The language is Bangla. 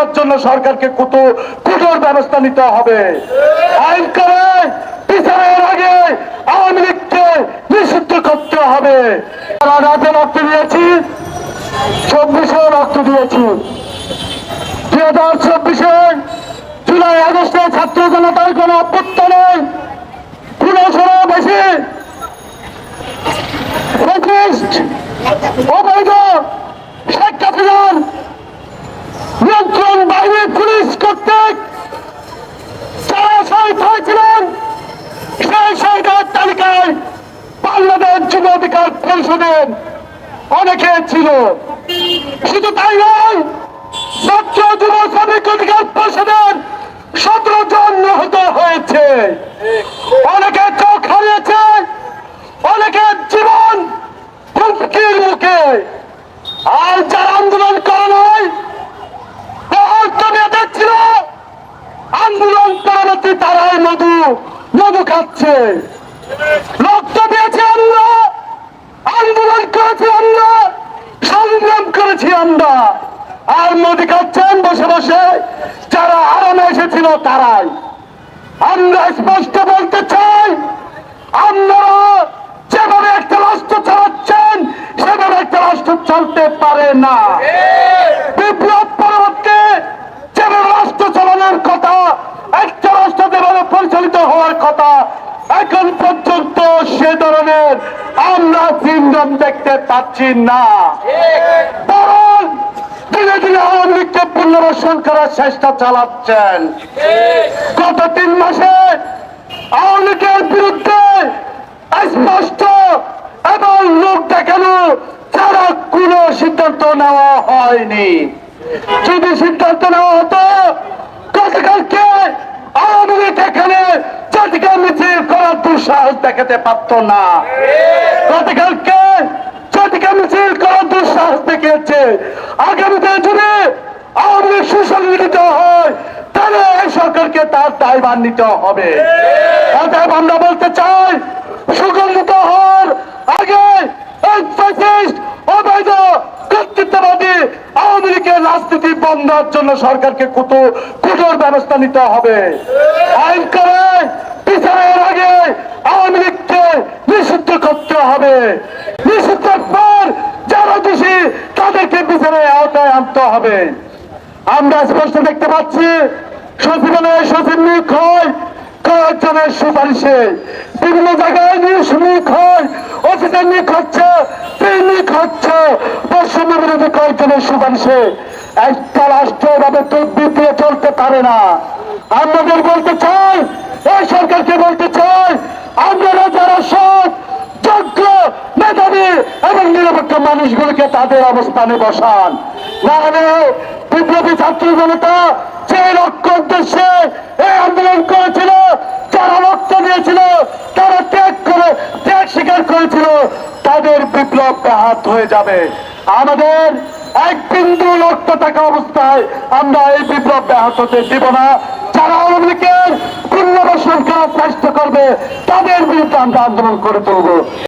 বন্ধের জন্য সরকারকে কত কঠোর ব্যবস্থা নিতে হবে। আইন করে বিচারের আগে আওয়ামী লীগকে নিষিদ্ধ করতে হবে। তারা রাতে রক্ত দিয়েছি চব্বিশে রক্ত দিয়েছি। দুই হাজার চব্বিশে জুলাই আগস্টে ছাত্র জনতার কোন অভ্যুত্থানে পুরোশোরও বেশি বাংলাদেশ যুব অধিকার পরিষদের। অনেকে ছিল। শুধু তাই নয়, ছাত্র যুব শ্রমিক অধিকার পরিষদের সতেরো জন নিহত হয়েছে। অনেকে চোখ হারিয়েছে অনেকের জীবন হুমকির মুখে। আর যারা আন্দোলন করে নয় ছিল। আন্দোলন পরবর্তী তারাই মধু মধু খাচ্ছে। রক্ত দিয়েছি আমরা। আন্দোলন করেছি আমরা। সংগ্রাম করেছি আমরা। আর মোদি খাচ্ছেন বসে বসে যারা আরামে এসেছিল তারাই। আমরা স্পষ্ট বলতে চাই, আপনারা যেভাবে একটা রাষ্ট্র চালাচ্ছেন সেভাবে একটা রাষ্ট্র চলতে পারে না বিপ্লব পরবর্তী যেভাবে রাষ্ট্র চালানোর কথা একটা রাষ্ট্র যেভাবে পরিচালিত হওয়ার কথা এখন পর্যন্ত সে ধরনের সিন্ডম দেখতে পাচ্ছি না। বরং করার চেষ্টা চালাচ্ছেন। গত তিন মাসে আওয়ামী লীগের বিরুদ্ধে স্পষ্ট এবং লোক দেখানো ছাড়া কোন সিদ্ধান্ত নেওয়া হয়নি। যদি সিদ্ধান্ত নেওয়া হতো, গতকালকে আওয়ামী লীগ এখানে মিছিল করার দুঃসাহস দেখাতে পারত না। গতকালকে জাতিকে মিছিল করার দুঃসাহস দেখিয়েছে। আগামীতে যদি আওয়ামী লীগ সুসংগঠিত হয়, তাহলে এই সরকারকে তার দায়ভার নিতে হবে। অতএব আমরা বলতে চাই সুগঠিত হওয়ার আগে অবৈধ, কর্তৃত্ববাদী আওয়ামী লীগের রাজনীতি বন্ধের জন্য সরকারকে কত কঠোর ব্যবস্থা নিতে হবে। আইন করে বিচারের আগে আওয়ামী লীগকে নিষিদ্ধ করতে হবে নিষিদ্ধের পর যারা দোষী তাদেরকে বিচারের আওতায় আনতে হবে। আমরা স্পষ্ট দেখতে পাচ্ছি, সচিবালয়ে সচিব নিয়োগ হয়, কয়েকজনের সুপারিশে। বিভিন্ন জায়গায় নিউজ নিয়োগ হয়, অফিসের নিয়োগ হচ্ছে নিয়োগ হচ্ছে, বৈষম্য বিরোধী কয়েকজনের সুপারিশে। একটা রাষ্ট্র এভাবে চলতে পারে না। আমাদের বলতে চাই, এই সরকারকে বলতে চাই আপনারা যারা সৎ যোগ্য মেধাবী এবং নিরপেক্ষ মানুষগুলোকে তাদের অবস্থানে বসান। না বিপ্লবী ছাত্র জনতা যে লক্ষ্য উদ্দেশ্যে এই আন্দোলন করেছিল, যারা রক্ত দিয়েছিল, তারা ত্যাগ করে, ত্যাগ স্বীকার করেছিল, তাদের বিপ্লব ব্যাহাত হয়ে যাবে। আমাদের এক বিন্দু রক্ত থাকা অবস্থায় আমরা এই বিপ্লব ব্যাহত হতে দিব না। যারা আওয়ামী লীগের পুনর্বাসন করার চেষ্টা করবে, তাদের বিরুদ্ধে আমরা আন্দোলন করে তুলব।